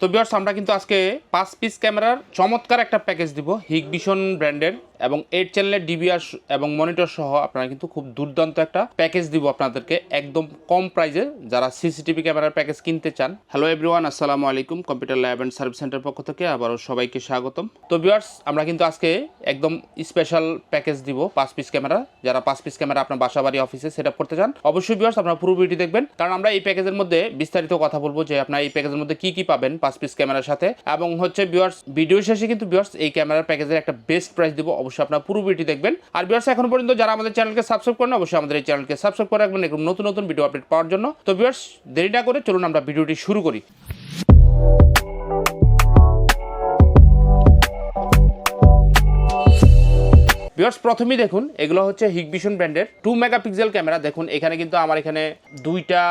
তো বিয়ার্স আমরা কিন্তু আজকে পাঁচ পিস ক্যামেরার চমৎকার একটা প্যাকেজ দিব। হিগ ভিশন ব্র্যান্ডের এবং এইট চ্যানেলের ডিবিআর এবং মনিটর সহ আপনারা কিন্তু খুব দুর্দান্ত একটা প্যাকেজ দিব আপনাদেরকে একদম কম প্রাইজে যারা সিসিটিভি ক্যামেরার প্যাকেজ কিনতে চান। হ্যালো এভরিওয়ান আসসালামু আলাইকুম computer lab and service centre পক্ষ থেকে আবারও সবাইকে স্বাগতম। তো বিয়ার্স আমরা কিন্তু আজকে একদম স্পেশাল প্যাকেজ দিব পাঁচ পিস ক্যামেরা যারা পাঁচ পিস ক্যামেরা আপনার বাসা বাড়ি অফিসে সেট করতে চান, অবশ্যই বিয়ার্স আপনারা পুরো ভিডিও দেখবেন। কারণ আমরা এই প্যাকেজের মধ্যে বিস্তারিত কথা বলব যে আপনার এই প্যাকেজের মধ্যে কি কি পাবেন পাঁচ পিস ক্যামেরার সাথে। এবং হচ্ছে বিয়ার্স ভিডিও শেষে কিন্তু বিয়ার্স এই ক্যামেরার প্যাকেজের একটা বেস্ট প্রাইস দিব অবশ্যই আপনার পুরো ভিডিওটি দেখবেন। আর বিয়ার্স এখন পর্যন্ত যারা আমাদের চ্যানেলকে সাবস্ক্রাইব করেন অবশ্যই আমাদের এই চ্যানেলকে সাবস্ক্রাইব করে রাখবেন। এরকম নতুন নতুন ভিডিও আপডেট পাওয়ার জন্য। তো বিয়ার্স দেরি না করে চলুন আমরা ভিডিওটি শুরু করি। ভিউয়ার্স প্রথমেই দেখুন, এগুলো হচ্ছে হিগবিশন ব্র্যান্ডের টু মেগাপিক্সেল ক্যামেরা দেখুন, এখানে কিন্তু আমার এখানে দুইটা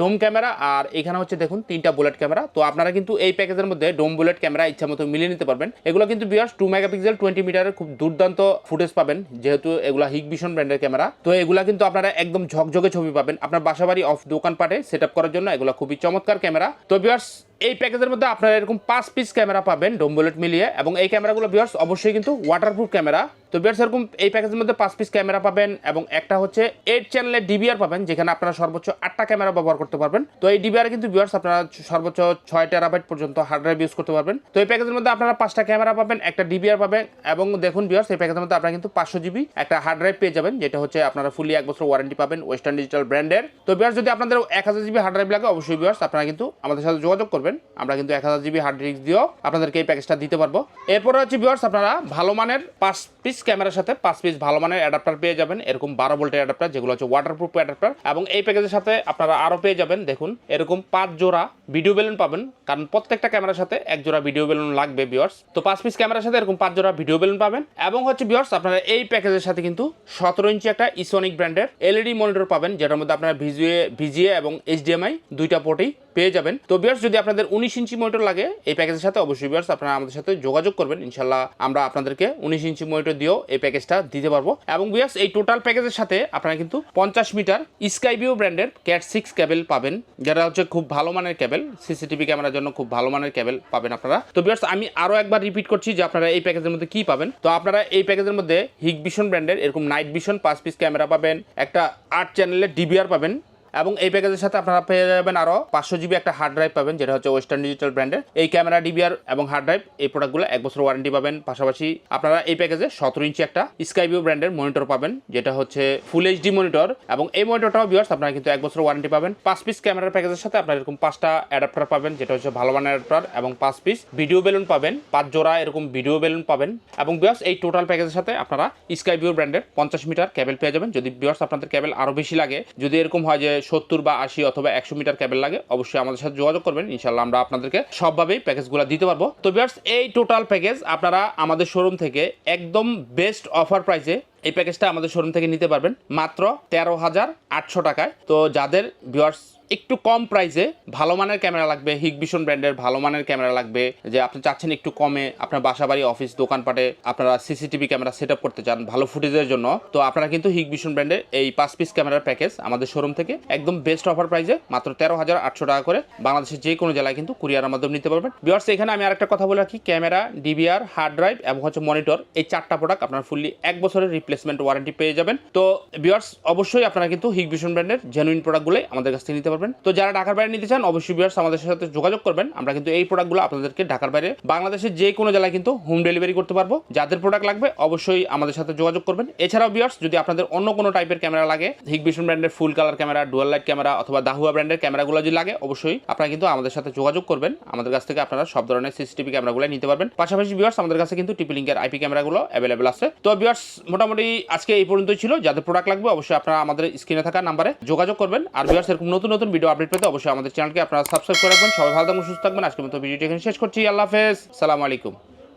ডোম ক্যামেরা আর এখানে হচ্ছে দেখুন, তিনটা বুলেট ক্যামেরা তো আপনারা কিন্তু এই প্যাকেজের মধ্যে ডোম বুলেট ক্যামেরা ইচ্ছা মতো মিলিয়ে নিতে পারবেন। এগুলো কিন্তু ভিউয়ার্স টু মেগাপিক্সেল টোয়েন্টি মিটারের খুব দুর্দান্ত ফুটেজ পাবেন, যেহেতু এগুলো হিগবিশন ব্র্যান্ডের ক্যামেরা তো এগুলা কিন্তু আপনারা একদম ঝকঝকে ছবি পাবেন। আপনার বাসাবাড়ি অফ দোকানপাটে সেট আপ করার জন্য এগুলো খুবই চমৎকার ক্যামেরা তো ভিউয়ার্স এই প্যাকেজের মধ্যে আপনারা এরকম পাঁচ পিস ক্যামেরা পাবেন ডোম বুলেট মিলিয়ে। এবং এই ক্যামেরাগুলো ভিউয়ার্স অবশ্যই কিন্তু ওয়াটারপ্রুফ ক্যামেরা তো ভিউয়ার্স সেরকম এই প্যাকেজের মধ্যে পাঁচ পিস ক্যামেরা পাবেন এবং একটা হচ্ছে এইট চ্যানেলের ডিবিআর পাবেন, যেখানে আপনারা সর্বোচ্চ আটটা ক্যামেরা ব্যবহার করতে পারবেন। তো এই ডিবিআর কিন্তু ভিউয়ার্স আপনারা সর্বোচ্চ ছয় টেরাবাইট পর্যন্ত হার্ড ড্রাইভ ইউজ করতে পারবেন। তো এই প্যাকেজের মধ্যে আপনারা পাঁচটা ক্যামেরা পাবেন, একটা ডিবিআর পাবেন এবং দেখুন ভিউয়ার্স এই প্যাকেজের মধ্যে আপনারা কিন্তু পাঁচশো জিবি একটা হার্ড ড্রাইভ পেয়ে যাবেন, যেটা হচ্ছে আপনারা ফুলি এক বছর ওয়ারেন্টি পাবেন ওয়েস্টার্ন ডিজিটাল ব্র্যান্ডের তো ভিউয়ার্স যদি আপনাদের এক হাজার জিবি হার্ড ড্রাইভ লাগে, অবশ্যই ভিউয়ার্স আপনারা কিন্তু আমাদের সাথে যোগাযোগ করবেন। আমরা কিন্তু এক হাজার জিবি হার্ড ডিস্ক দিয়েও আপনাদেরকে এই প্যাকেজটা দিতে পারব। এরপরে হচ্ছে ভিউয়ার্স আপনারা ভালো মানের পাঁচ পিস ক্যামেরার সাথে পাঁচ পিস ভালো মানের অ্যাডাপ্টার পেয়ে যাবেন। এরকম বারো ভোল্টের অ্যাডাপ্টার যেগুলো হচ্ছে ওয়াটারপ্রুফ অ্যাডাপ্টার এবং এই প্যাকেজের সাথে আপনারা আরও পেয়ে যাবেন, দেখুন, এরকম পাঁচ জোড়া ভিডিও বেলুন পাবেন। কারণ প্রত্যেকটা ক্যামেরার সাথে এক জোড়া ভিডিও বেলুন লাগবে ভিউয়ার্স তো পাঁচ পিস ক্যামেরার সাথে এরকম পাঁচ জোড়া ভিডিও বেলুন পাবেন। এবং হচ্ছে ভিউয়ার্স আপনারা এই প্যাকেজের সাথে কিন্তু সতেরো ইঞ্চি একটা ইসোনিক ব্র্যান্ডের এলইডি মনিটর পাবেন, যেটার মধ্যে আপনারা ভিজিএ ভিজিএ এবং এইচডিএমআই দুইটা পোর্টেই পেয়ে যাবেন। তো বিয়ার্স যদি আপনাদের উনিশ ইঞ্চি মনিটর লাগে, এই প্যাকেজের সাথে অবশ্যই বিয়ার্স আপনারা আমাদের সাথে যোগাযোগ করবেন। ইনশাল্লাহ আমরা আপনাদেরকে উনিশ ইঞ্চি মনিটর দিয়েও এই প্যাকেজটা দিতে পারব। এবং বিয়ার্স এই টোটাল প্যাকেজের সাথে আপনারা কিন্তু পঞ্চাশ মিটার স্কাইবিউ ব্র্যান্ডের ক্যাট সিক্স ক্যাবেল পাবেন। যেটা হচ্ছে খুব ভালো মানের ক্যাবেল সিসিটিভি ক্যামেরার জন্য খুব ভালো মানের ক্যাবেল পাবেন আপনারা। তো বিয়ার্স আমি আরও একবার রিপিট করছি যে আপনারা এই প্যাকেজের মধ্যে কি পাবেন। তো আপনারা এই প্যাকেজের মধ্যে হিগ ভিশন ব্র্যান্ডের এরকম নাইট ভিশন পাঁচ পিস ক্যামেরা পাবেন। একটা আট চ্যানেলের ডিবিআর পাবেন। এবং এই প্যাকেজের সাথে আপনারা পেয়ে যাবেন আরও পাঁচশো জিবি একটা হার্ড ড্রাইভ পাবেন, যেটা হচ্ছে ওয়েস্টার্ন ডিজিটাল ব্র্যান্ডের এই ক্যামেরা ডিবিআর এবং হার্ড ড্রাইভ এই প্রোডাক্টগুলো এক বছর ওয়ারেন্টি পাবেন। পাশাপাশি আপনারা এই প্যাকেজে সতেরো ইঞ্চি একটা স্কাইভিউ ব্র্যান্ডের মনিটর পাবেন, যেটা হচ্ছে ফুল এইচডি মনিটর এবং এই মনিটরটাও বিয়ার্স আপনারা কিন্তু এক বছর ওয়ারেন্টি পাবেন। পাঁচ পিস ক্যামেরার প্যাকেজের সাথে আপনারা এরকম পাঁচটা অ্যাডাপ্টার পাবেন, যেটা হচ্ছে ভালো মানের অ্যাডাপ্টার এবং পাঁচ পিস ভিডিও বেলুন পাবেন, পাঁচ জোড়া এরকম ভিডিও বেলুন পাবেন। এবং বিয়ার্স এই টোটাল প্যাকেজের সাথে আপনারা স্কাইভিউ ব্র্যান্ডের পঞ্চাশ মিটার ক্যাবেল পেয়ে যাবেন। যদি বিয়ার্স আপনাদের ক্যাবেল আরও বেশি লাগে, যদি এরকম হয় যে সত্তর বা আশি অথবা একশো মিটার ক্যাবেল লাগে, অবশ্যই আমাদের সাথে যোগাযোগ করবেন। ইনশাল্লাহ আমরা আপনাদেরকে সবভাবেই প্যাকেজগুলো দিতে পারব। তো বিয়ার্স এই টোটাল প্যাকেজ আপনারা আমাদের শোরুম থেকে একদম বেস্ট অফার প্রাইসে এই প্যাকেজটা আমাদের শোরুম থেকে নিতে পারবেন মাত্র তেরো হাজার আটশো টাকায়। তো যাদের ভিউয়ার্স একটু কম প্রাইসে ভালো মানের ক্যামেরা লাগবে হিগবিশন ব্র্যান্ডের ভালো মানের ক্যামেরা লাগবে, যে আপনি চাচ্ছেন একটু কমে, আপনার বাসা বাড়ি অফিস দোকানপাটে আপনারা সিসিটিভি ক্যামেরা সেট করতে চান ভালো ফুটেজের জন্য, তো আপনারা কিন্তু হিগবিশন ব্র্যান্ডের এই পাঁচ পিস ক্যামেরার প্যাকেজ আমাদের শোরুম থেকে একদম বেস্ট অফার প্রাইসে মাত্র তেরো হাজার আটশো টাকা করে বাংলাদেশের যে কোনো জেলায় কিন্তু কুরিয়ারের মাধ্যমে নিতে পারবেন। বিয়ার্স এখানে আমি আরেকটা কথা বলে রাখি ক্যামেরা ডিবিআর হার্ড ড্রাইভ এবং হচ্ছে মনিটর এই চারটা প্রোডাক্ট আপনার ফুললি এক বছরের রিপ্লেসমেন্ট ওয়ারেন্টি পেয়ে যাবেন। তো বিয়ার্স অবশ্যই আপনারা কিন্তু হিগবিশন ব্র্যান্ডের জেনুইন প্রোডাক্টগুলোই আমাদের কাছ থেকে নিতে পারবেন। তো যারা ঢাকার বাইরে নিতে চান, অবশ্যই বিয়ার্স আমাদের সাথে যোগাযোগ করবেন। আমরা কিন্তু এই প্রোডাক্টগুলো আপনাদেরকে ঢাকার বাইরে, বাংলাদেশের যে কোনো জেলায় কিন্তু হোম ডেলিভারি করতে পারব। যাদের প্রোডাক্ট লাগবে, অবশ্যই আমাদের সাথে যোগাযোগ করবেন। এছাড়াও বিয়ার্স যদি আপনাদের অন্য কোনো টাইপের ক্যামেরা লাগে হিগবিশন ব্র্যান্ডের full colour camera dual light camera অথবা দাহুয়া ব্র্যান্ডের ক্যামেরাগুলো যদি লাগে, অবশ্যই আপনারা কিন্তু আমাদের সাথে যোগাযোগ করবেন। আমাদের কাছ থেকে আপনারা সব ধরনের সিসিটিভি ক্যামেরাগুলো নিতে পারবেন। পাশাপাশি বিয়ার্স আমাদের কাছে কিন্তু টিপি আইপি ক্যামেরাগুলো অ্যাভেলেবেল আছে। তো বিয়ার্স মোটামুটি আজকে এই পর্যন্ত ছিল। যাদের প্রোডাক্ট লাগবে অবশ্যই আপনারা আমাদের স্ক্রিনে থাকা নাম্বারে যোগাযোগ করবেন। আর বিয়ার্স এরকম নতুন নতুন ভিডিও আপডেট পেতে অবশ্যই আমাদের চ্যানেলকে আপনারা সাবস্ক্রাইব করে রাখবেন। সবাই ভালো থাকবেন, সুস্থ থাকবেন। আজকের মতো ভিডিওটি এখানে শেষ করছি। আল্লাহ হাফেজ। সালাম আলাইকুম।